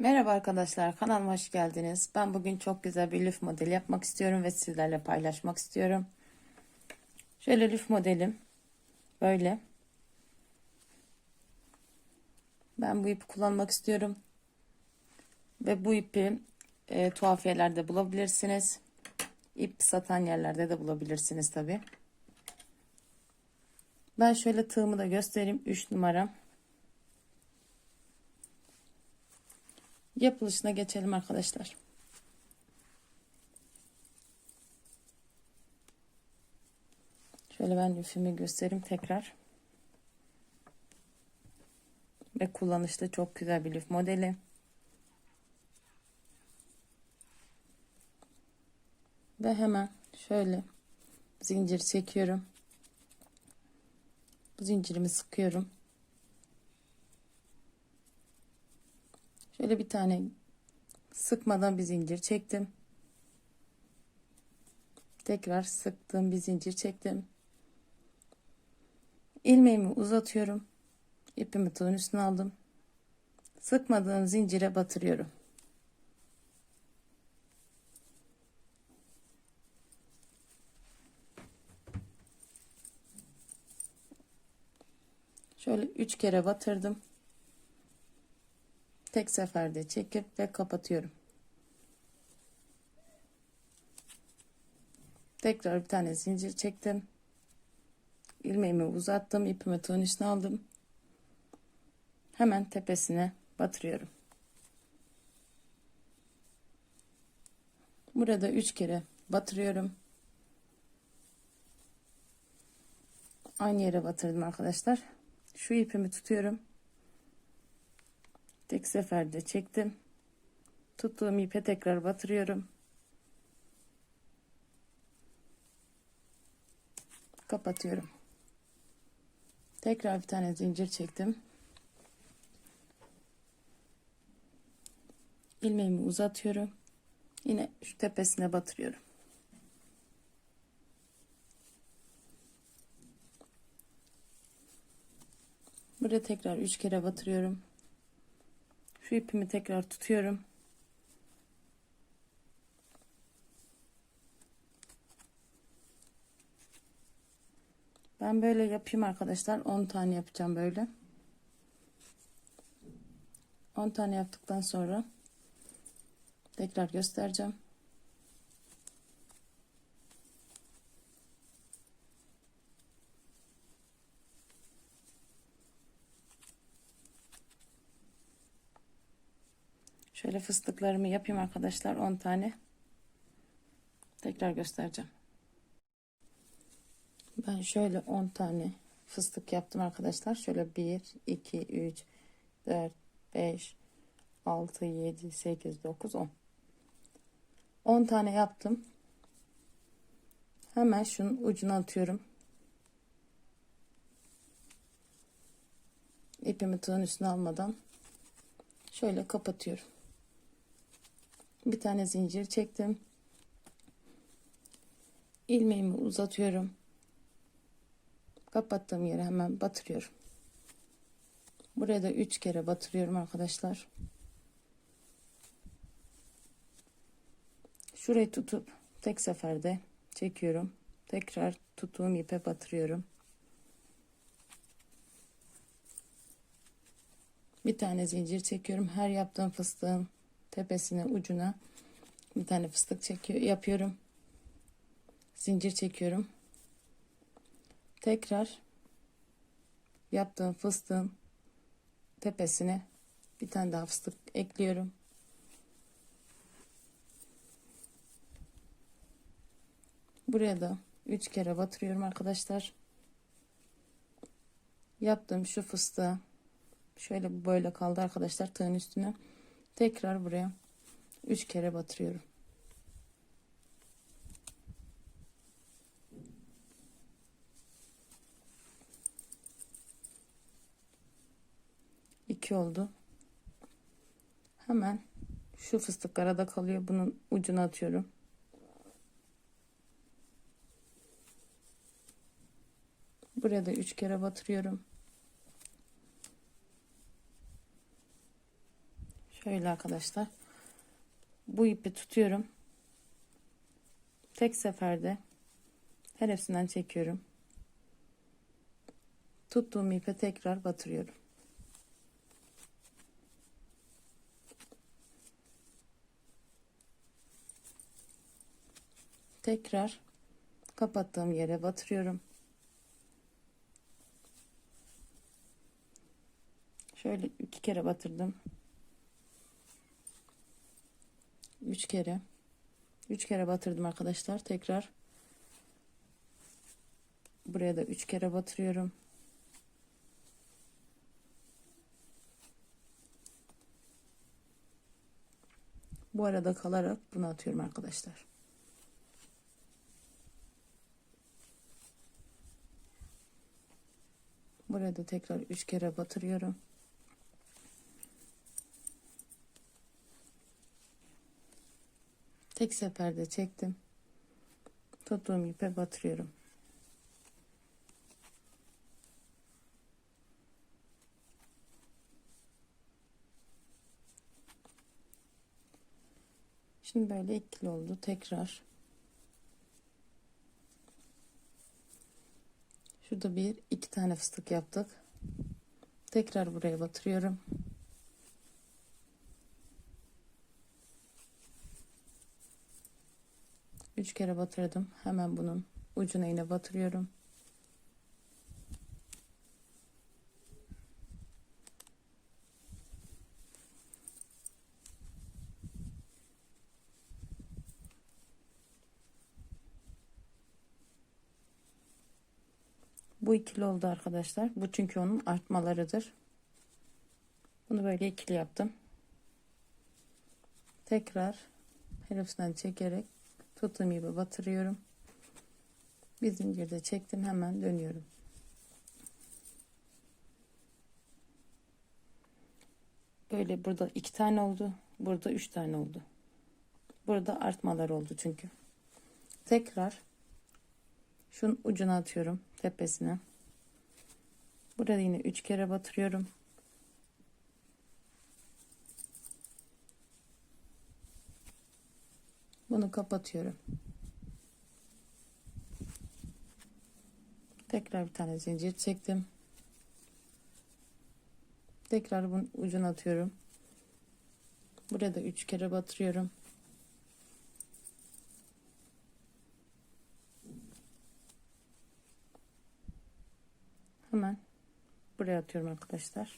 Merhaba arkadaşlar kanalıma hoş geldiniz. Ben bugün çok güzel bir lif modeli yapmak istiyorum ve sizlerle paylaşmak istiyorum. Şöyle lif modelim böyle. Ben bu ipi kullanmak istiyorum. Ve bu ipi e, tuhafiyelerde bulabilirsiniz. İp satan yerlerde de bulabilirsiniz tabi. Ben şöyle tığımı da göstereyim. 3 numara. Yapılışına geçelim arkadaşlar. Şöyle ben lifimi göstereyim tekrar. Ve kullanışlı çok güzel bir lif modeli. Ve hemen şöyle zincir çekiyorum. Zincirimi sıkıyorum. Şöyle bir tane sıkmadan bir zincir çektim. Tekrar sıktım bir zincir çektim. ilmeğimi uzatıyorum. İpimi tığın üstüne aldım. Sıkmadığım zincire batırıyorum. Şöyle üç kere batırdım tek seferde çekip ve kapatıyorum. Tekrar bir tane zincir çektim. ilmeğimi uzattım. ipimi tığın üstüne aldım. Hemen tepesine batırıyorum. Burada üç kere batırıyorum. Aynı yere batırdım arkadaşlar. Şu ipimi tutuyorum. Tek seferde çektim. Tuttuğum ipe tekrar batırıyorum. Kapatıyorum. Tekrar bir tane zincir çektim. ilmeğimi uzatıyorum. Yine şu tepesine batırıyorum. Burada tekrar üç kere batırıyorum. Şu ipimi tekrar tutuyorum. Ben böyle yapayım arkadaşlar. 10 tane yapacağım böyle. 10 tane yaptıktan sonra tekrar göstereceğim. Şöyle fıstıklarımı yapayım arkadaşlar 10 tane. Tekrar göstereceğim. Ben şöyle 10 tane fıstık yaptım arkadaşlar. Şöyle 1, 2, 3, 4, 5, 6, 7, 8, 9, 10. 10 tane yaptım. Hemen şunun ucuna atıyorum. İpimi tığın üstüne almadan şöyle kapatıyorum bir tane zincir çektim. İlmeğimi uzatıyorum. Kapattığım yere hemen batırıyorum. Buraya da üç kere batırıyorum arkadaşlar. Şurayı tutup tek seferde çekiyorum. Tekrar tuttuğum ipe batırıyorum. Bir tane zincir çekiyorum. Her yaptığım fıstığın tepesine ucuna bir tane fıstık çekiyor yapıyorum. Zincir çekiyorum. Tekrar yaptığım fıstığın tepesine bir tane daha fıstık ekliyorum. Buraya da üç kere batırıyorum arkadaşlar. Yaptığım şu fıstığı şöyle böyle kaldı arkadaşlar tığın üstüne tekrar buraya üç kere batırıyorum. İki oldu. Hemen şu fıstık arada kalıyor. Bunun ucunu atıyorum. Buraya da üç kere batırıyorum Şöyle arkadaşlar. Bu ipi tutuyorum. Tek seferde her hepsinden çekiyorum. Tuttuğum ipe tekrar batırıyorum. Tekrar kapattığım yere batırıyorum. Şöyle iki kere batırdım. Üç kere. Üç kere batırdım arkadaşlar. Tekrar buraya da üç kere batırıyorum. Bu arada kalarak bunu atıyorum arkadaşlar. Buraya da tekrar üç kere batırıyorum. Tek seferde çektim. Tuttuğum ipe batırıyorum. Şimdi böyle ikili oldu. Tekrar Şurada bir iki tane fıstık yaptık. Tekrar buraya batırıyorum. Üç kere batırdım. Hemen bunun ucuna yine batırıyorum. Bu ikili oldu arkadaşlar. Bu çünkü onun artmalarıdır. Bunu böyle ikili yaptım. Tekrar her hepsinden çekerek tuttuğum gibi batırıyorum. Bir zincirde çektim hemen dönüyorum. Böyle burada iki tane oldu. Burada üç tane oldu. Burada artmalar oldu çünkü. Tekrar şunun ucuna atıyorum tepesine. Burada yine üç kere batırıyorum. Bunu kapatıyorum. Tekrar bir tane zincir çektim. Tekrar bunun ucuna atıyorum. Burada üç kere batırıyorum. Hemen buraya atıyorum arkadaşlar.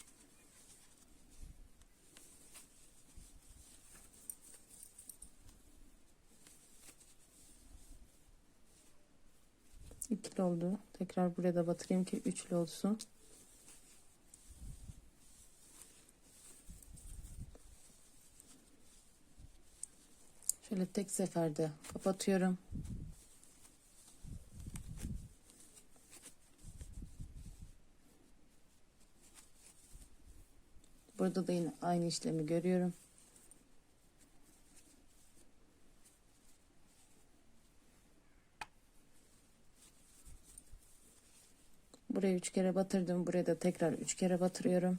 İkili oldu. Tekrar buraya da batırayım ki üçlü olsun. Şöyle tek seferde kapatıyorum. Burada da yine aynı işlemi görüyorum. Buraya üç kere batırdım. Buraya da tekrar üç kere batırıyorum.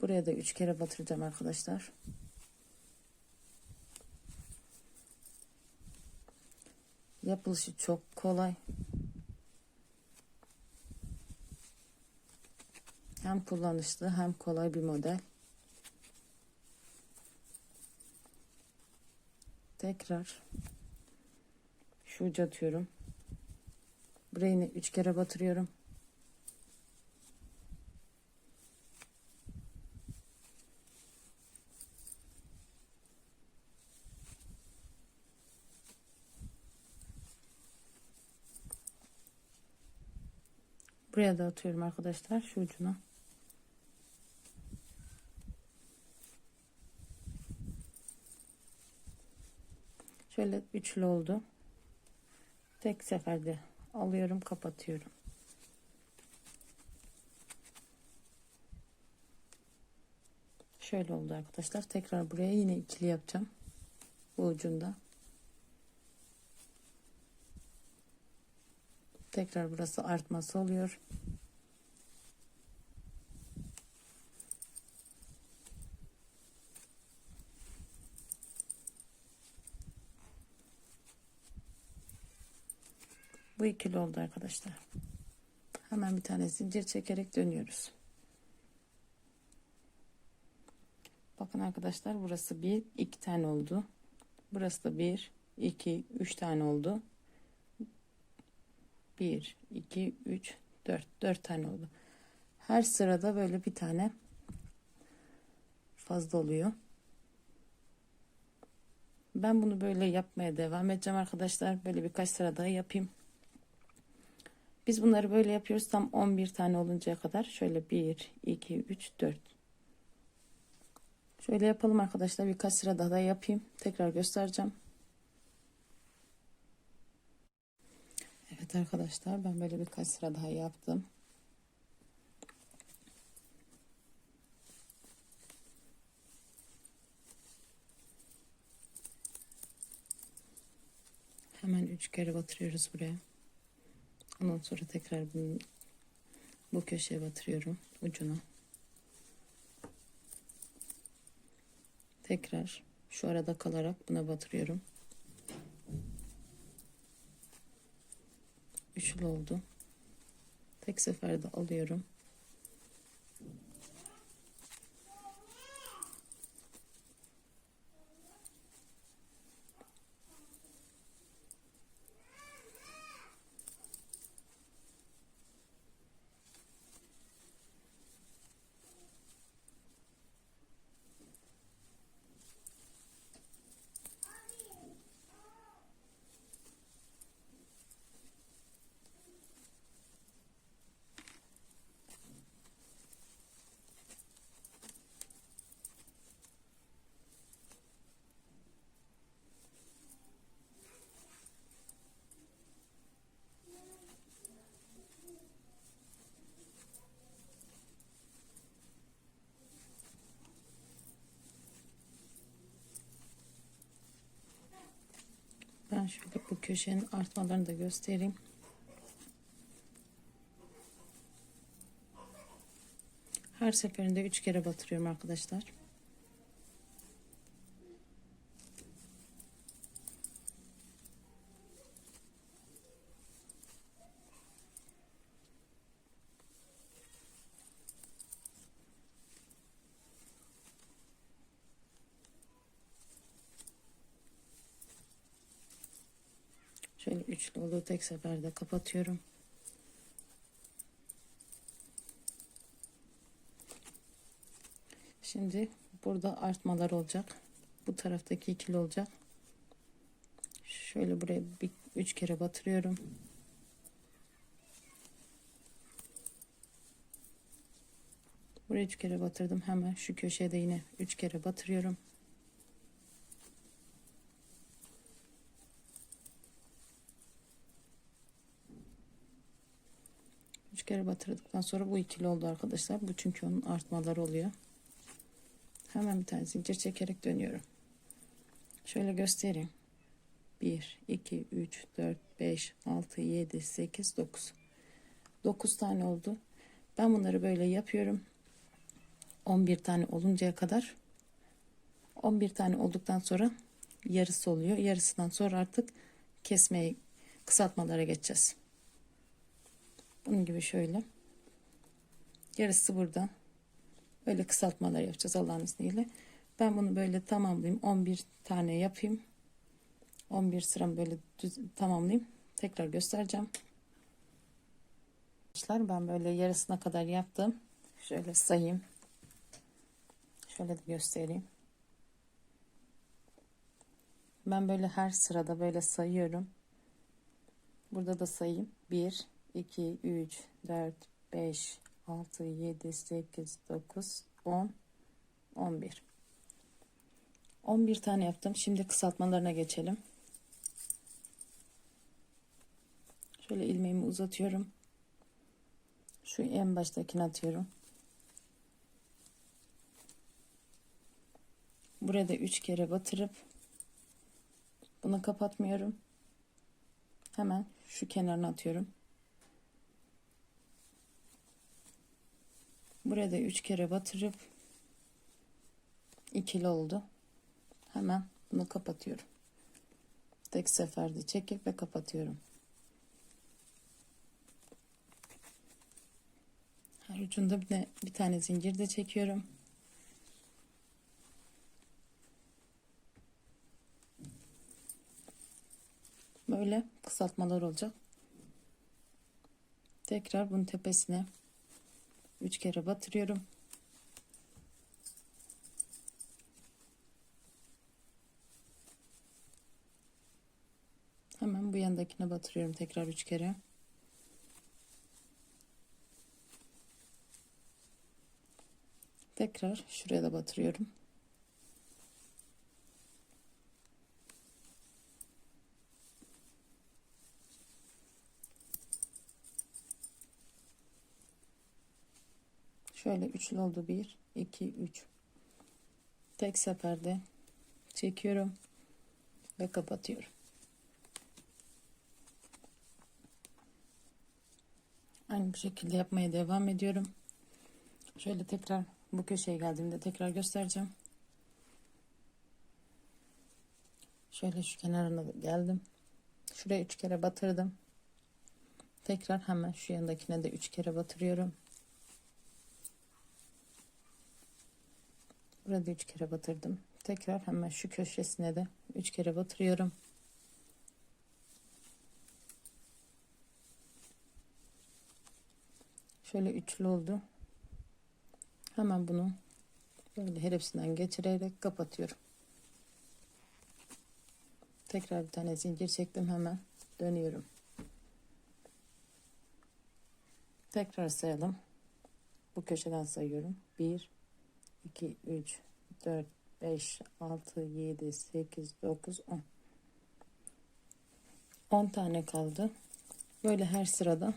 Buraya da üç kere batıracağım arkadaşlar. Yapılışı çok kolay. Hem kullanışlı hem kolay bir model. Tekrar şu ucu atıyorum. Buraya yine üç kere batırıyorum. Buraya da atıyorum arkadaşlar şu ucuna. Şöyle üçlü oldu. Tek seferde alıyorum kapatıyorum. Şöyle oldu arkadaşlar. Tekrar buraya yine ikili yapacağım. Bu ucunda. Tekrar burası artması oluyor. İkili oldu arkadaşlar. Hemen bir tane zincir çekerek dönüyoruz. Bakın arkadaşlar burası bir iki tane oldu. Burası da bir iki üç tane oldu. Bir iki üç dört dört tane oldu. Her sırada böyle bir tane fazla oluyor. Ben bunu böyle yapmaya devam edeceğim arkadaşlar. Böyle birkaç sıra daha yapayım. Biz bunları böyle yapıyoruz tam 11 tane oluncaya kadar. Şöyle 1, 2, 3, 4. Şöyle yapalım arkadaşlar. Birkaç sıra daha da yapayım. Tekrar göstereceğim. Evet arkadaşlar ben böyle birkaç sıra daha yaptım. Hemen üç kere batırıyoruz buraya. Ondan sonra tekrar bunu bu köşeye batırıyorum ucuna. Tekrar şu arada kalarak buna batırıyorum. Üçlü oldu. Tek seferde alıyorum. Şöyle bu köşenin artmalarını da göstereyim. Her seferinde üç kere batırıyorum arkadaşlar. Şöyle üçlü olduğu tek seferde kapatıyorum. Şimdi burada artmalar olacak. Bu taraftaki ikili olacak. Şöyle buraya bir üç kere batırıyorum. Buraya üç kere batırdım. Hemen şu köşeye de yine üç kere batırıyorum. Kere batırdıktan sonra bu ikili oldu arkadaşlar. Bu çünkü onun artmaları oluyor. Hemen bir tane zincir çekerek dönüyorum. Şöyle göstereyim. 1, 2, 3, 4, 5, 6, 7, 8, 9. 9 tane oldu. Ben bunları böyle yapıyorum. 11 tane oluncaya kadar 11 tane olduktan sonra yarısı oluyor. Yarısından sonra artık kesmeye kısaltmalara geçeceğiz. Bunun gibi şöyle. Yarısı burada. Böyle kısaltmalar yapacağız Allah'ın izniyle. Ben bunu böyle tamamlayayım. 11 tane yapayım. 11 sıram böyle düz, tamamlayayım. Tekrar göstereceğim. Arkadaşlar ben böyle yarısına kadar yaptım. Şöyle sayayım. Şöyle de göstereyim. Ben böyle her sırada böyle sayıyorum. Burada da sayayım. 1, 2, 3, 4, 5, 6, 7, 8, 9, 10, 11. 11 tane yaptım. Şimdi kısaltmalarına geçelim. Şöyle ilmeğimi uzatıyorum. Şu en baştakini atıyorum. Burada 3 kere batırıp bunu kapatmıyorum. Hemen şu kenarına atıyorum. Buraya da üç kere batırıp ikili oldu. Hemen bunu kapatıyorum. Tek seferde çekip ve kapatıyorum. Her ucunda bir, de, bir tane zincir de çekiyorum. Böyle kısaltmalar olacak. Tekrar bunun tepesine 3 kere batırıyorum. Hemen bu yandakine batırıyorum tekrar 3 kere. Tekrar şuraya da batırıyorum. Şöyle üçlü oldu. 1, 2, 3. Tek seferde çekiyorum ve kapatıyorum. Aynı bu şekilde yapmaya devam ediyorum. Şöyle tekrar bu köşeye geldiğimde tekrar göstereceğim. Şöyle şu kenarına geldim. Şuraya üç kere batırdım. Tekrar hemen şu yanındakine de üç kere batırıyorum. Burada üç kere batırdım. Tekrar hemen şu köşesine de üç kere batırıyorum. Şöyle üçlü oldu. Hemen bunu böyle her hepsinden geçirerek kapatıyorum. Tekrar bir tane zincir çektim hemen dönüyorum. Tekrar sayalım. Bu köşeden sayıyorum. 1 2 3 4 5 6 7 8 9 10 10 tane kaldı. Böyle her sırada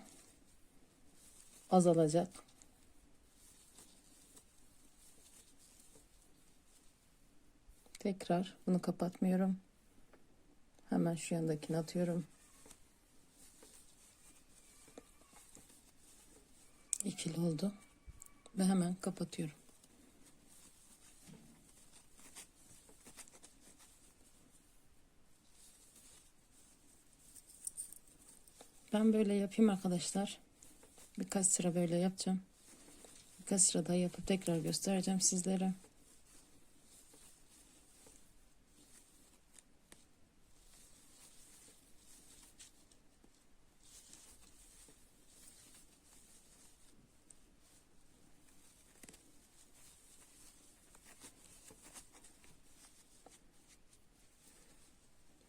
azalacak. Tekrar bunu kapatmıyorum. Hemen şu yandakini atıyorum. İkili oldu. Ve hemen kapatıyorum. Ben böyle yapayım arkadaşlar. Birkaç sıra böyle yapacağım. Birkaç sıra daha yapıp tekrar göstereceğim sizlere.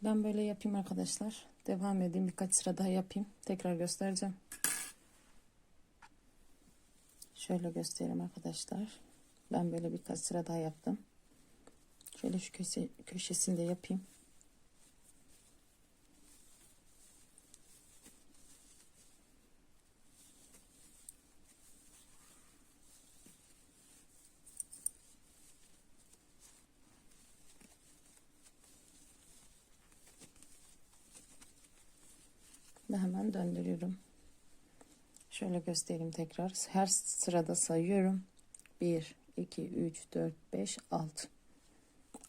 Ben böyle yapayım arkadaşlar. Devam edeyim. Birkaç sıra daha yapayım. Tekrar göstereceğim. Şöyle göstereyim arkadaşlar. Ben böyle birkaç sıra daha yaptım. Şöyle şu köşe, köşesinde yapayım. Ve hemen döndürüyorum. Şöyle göstereyim tekrar. Her sırada sayıyorum. 1, 2, 3, 4, 5, 6.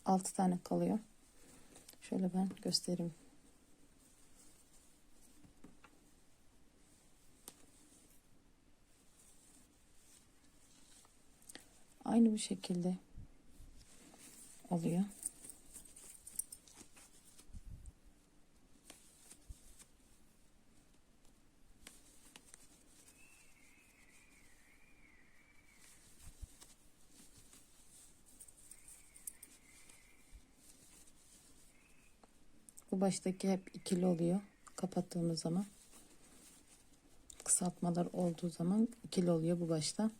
6 tane kalıyor. Şöyle ben göstereyim. Aynı bu şekilde oluyor. Baştaki hep ikili oluyor. Kapattığımız zaman. Kısaltmalar olduğu zaman ikili oluyor bu başta.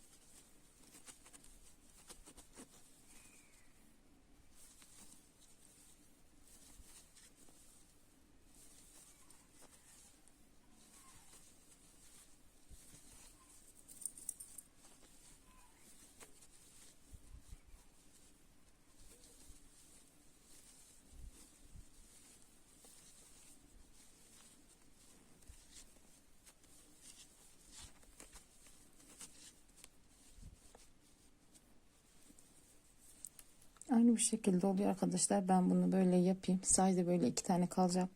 Aynı bu şekilde oluyor arkadaşlar. Ben bunu böyle yapayım. Sadece böyle iki tane kalacak.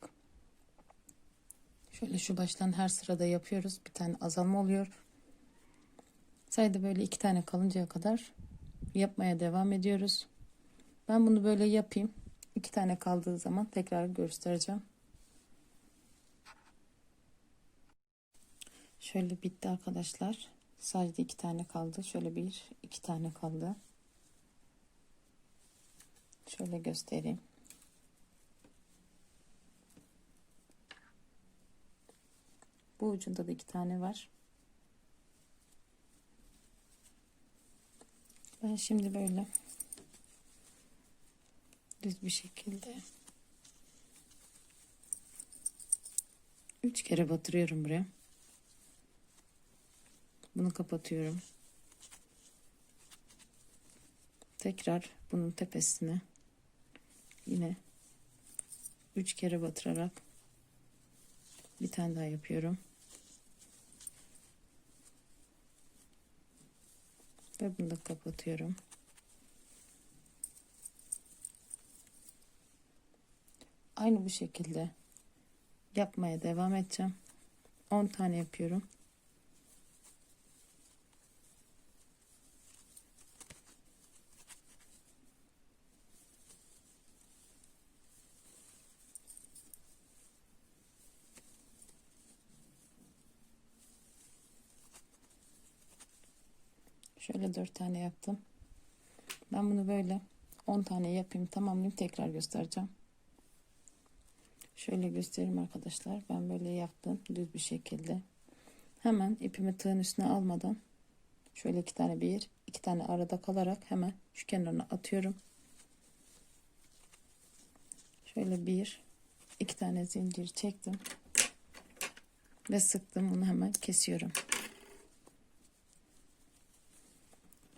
Şöyle şu baştan her sırada yapıyoruz. Bir tane azalma oluyor. Sayda böyle iki tane kalıncaya kadar yapmaya devam ediyoruz. Ben bunu böyle yapayım. İki tane kaldığı zaman tekrar göstereceğim. Şöyle bitti arkadaşlar. Sadece iki tane kaldı. Şöyle bir, iki tane kaldı. Şöyle göstereyim. Bu ucunda da iki tane var. Ben şimdi böyle düz bir şekilde üç kere batırıyorum buraya. Bunu kapatıyorum. Tekrar bunun tepesine yine üç kere batırarak bir tane daha yapıyorum. Ve bunu da kapatıyorum. Aynı bu şekilde yapmaya devam edeceğim. 10 tane yapıyorum. Şöyle 4 tane yaptım. Ben bunu böyle 10 tane yapayım tamamlayayım tekrar göstereceğim. Şöyle göstereyim arkadaşlar. Ben böyle yaptım düz bir şekilde. Hemen ipimi tığın üstüne almadan şöyle iki tane bir iki tane arada kalarak hemen şu kenarına atıyorum. Şöyle bir iki tane zincir çektim ve sıktım bunu hemen kesiyorum.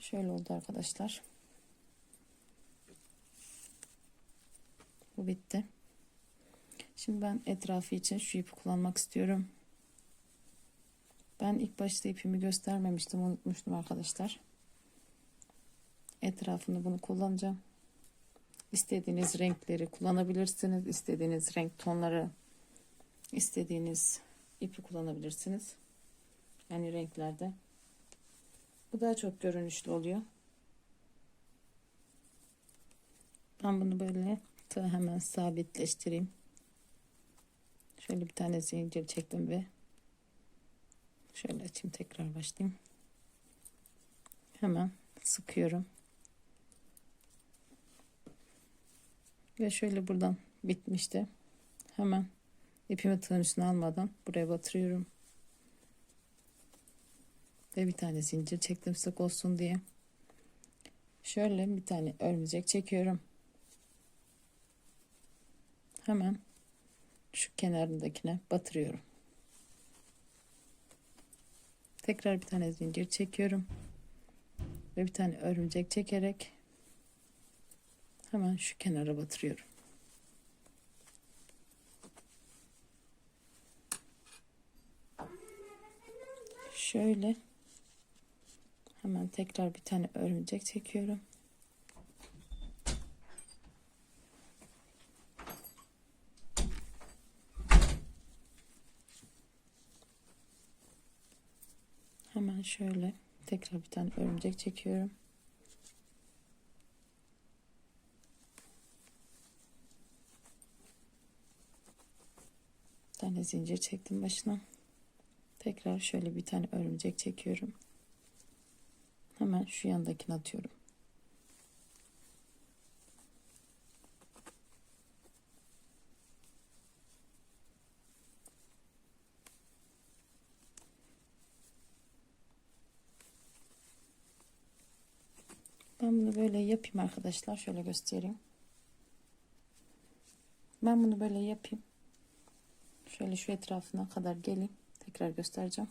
Şöyle oldu arkadaşlar. Bu bitti. Şimdi ben etrafı için şu ipi kullanmak istiyorum. Ben ilk başta ipimi göstermemiştim. Unutmuştum arkadaşlar. Etrafını bunu kullanacağım. İstediğiniz renkleri kullanabilirsiniz. İstediğiniz renk tonları, istediğiniz ipi kullanabilirsiniz. Yani renklerde. Bu daha çok görünüşlü oluyor. Ben bunu böyle hemen sabitleştireyim. Şöyle bir tane zincir çektim ve şöyle açayım tekrar başlayayım. Hemen sıkıyorum. Ve şöyle buradan bitmişti. Hemen ipimi tığın üstüne almadan buraya batırıyorum. Ve bir tane zincir çektim sık olsun diye. Şöyle bir tane örümcek çekiyorum. Hemen şu kenarındakine batırıyorum. Tekrar bir tane zincir çekiyorum. Ve bir tane örümcek çekerek hemen şu kenara batırıyorum. Şöyle hemen tekrar bir tane örümcek çekiyorum. Hemen şöyle tekrar bir tane örümcek çekiyorum. Bir tane zincir çektim başına. Tekrar şöyle bir tane örümcek çekiyorum. Hemen şu yandakini atıyorum. Ben bunu böyle yapayım arkadaşlar. Şöyle göstereyim. Ben bunu böyle yapayım. Şöyle şu etrafına kadar geleyim. Tekrar göstereceğim.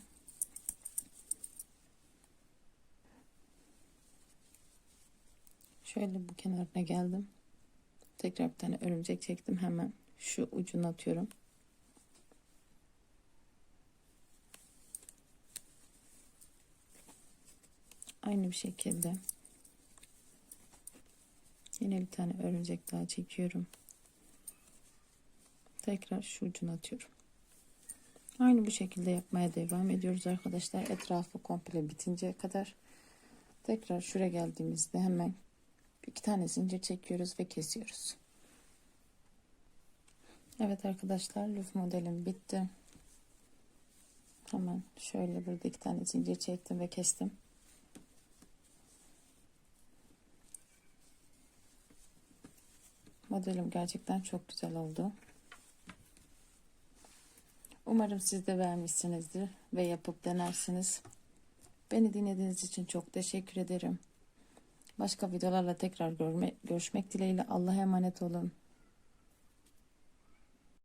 Şöyle bu kenarına geldim. Tekrar bir tane örümcek çektim. Hemen şu ucunu atıyorum. Aynı bir şekilde Yine bir tane örümcek daha çekiyorum. Tekrar şu ucunu atıyorum. Aynı bu şekilde yapmaya devam ediyoruz arkadaşlar. Etrafı komple bitinceye kadar. Tekrar şuraya geldiğimizde hemen iki tane zincir çekiyoruz ve kesiyoruz. Evet arkadaşlar lüf modelim bitti. Hemen şöyle burada iki tane zincir çektim ve kestim. Modelim gerçekten çok güzel oldu. Umarım siz de beğenmişsinizdir ve yapıp denersiniz. Beni dinlediğiniz için çok teşekkür ederim. Başka videolarla tekrar görme, görüşmek dileğiyle Allah'a emanet olun.